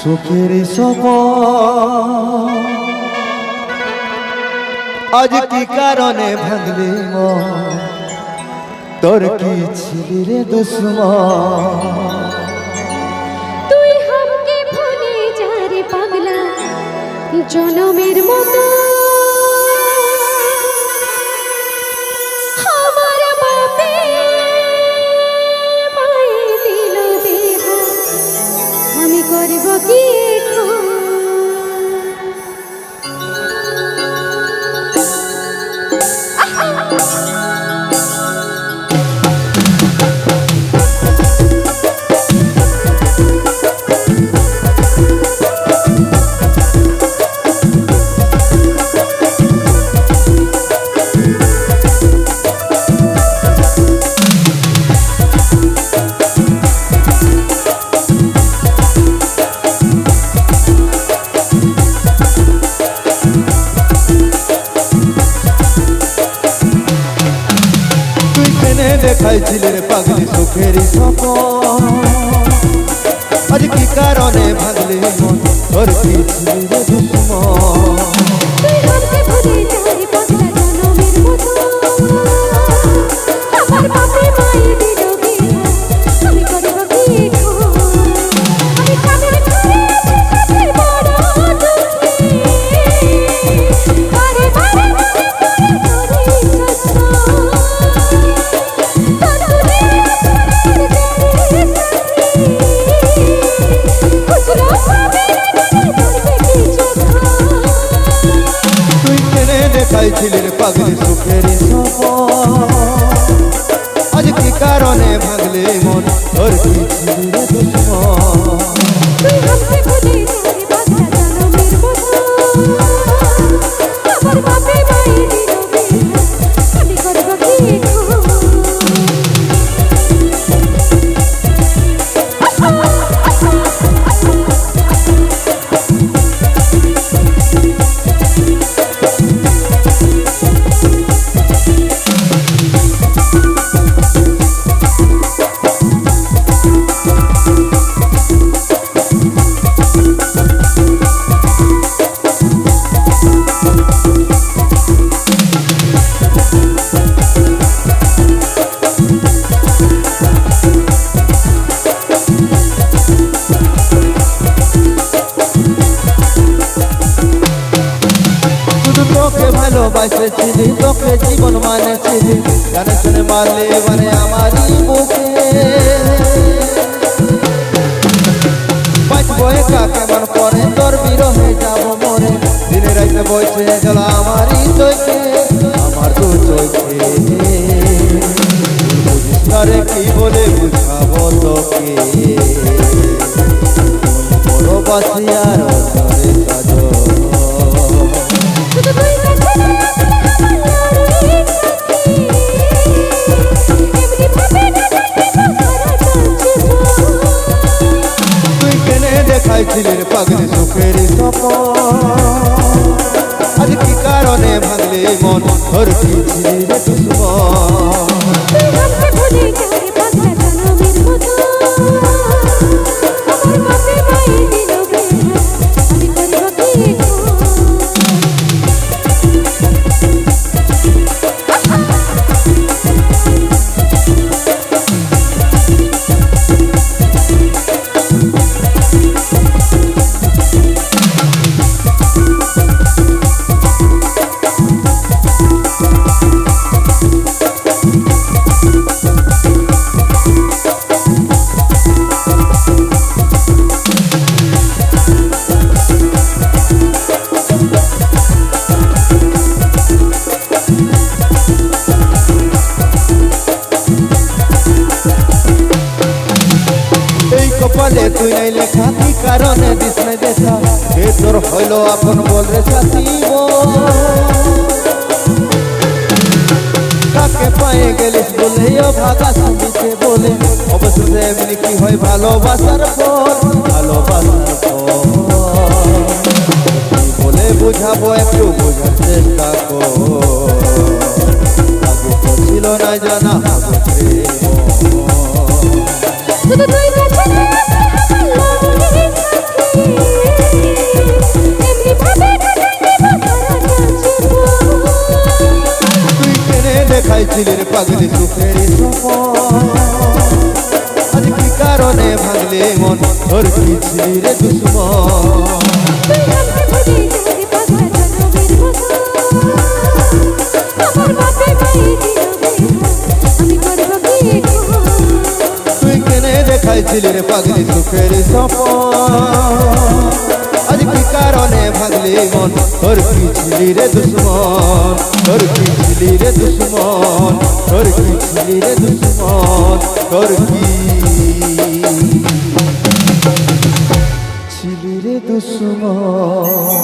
সুখের সপ আজ কি কারণে ভাঙলি? তোর কি ছিলি রে দুশ্ম তুই হামকে ভুলে যারে পাগলা? জনমের মতো কেনে দেখাইছিলি রে পাগলি সুখের সপ আজ কি কারণে ভাঙলি মন? ধরছি রে দুশ্মন তুই কেনে দেখাইছিলি রে পাগলি সুখের আজ কি কারণে ভাগলে মন? তোর কি ভালোবাসেছিলি তোকে জীবন মানেছিলি। জানে শুনে মারলে মানে আমারই বুকে। বাঁচবো একা, কেমন পরে তোর বিরহে যাব মরে। দিনে রাইতে বইছে জল আমারই চোখে। আমার তো চোখে। বুঝিস কি বলে বুঝাবো তোকে। বড় বাসিয়ার কেনে দেখাইছিলি রে পাগলি সুখের সপ আজ কি কারণে ভাঙলে মন? তোর কপালে তুই নাই লেখা কি কারণে দিস নাই দেখা এ তোর হইল আপন বল সাথী কাকে পায়ে গেলিস বলে, ও ভাগা শুনিছে বলে। অবশেষে এমনি কি হয় ভালোবাসার ফল পাগলি সুখের সপন আজ কি কারণে ভাঙলে মন? তোর কি রে দুশ্মন। তুই পাগলা কেনে দেখাইছিলি রে পাগলি সুখের সপন আজ কি কারণে ভাগলি মন? তোর পিছলি রে দুশ্মন? তোর পিছলি রে দুশ্মন? তোর পিছলি রে দুশ্মন? তোর কি ছিলি রে দুশ্মন?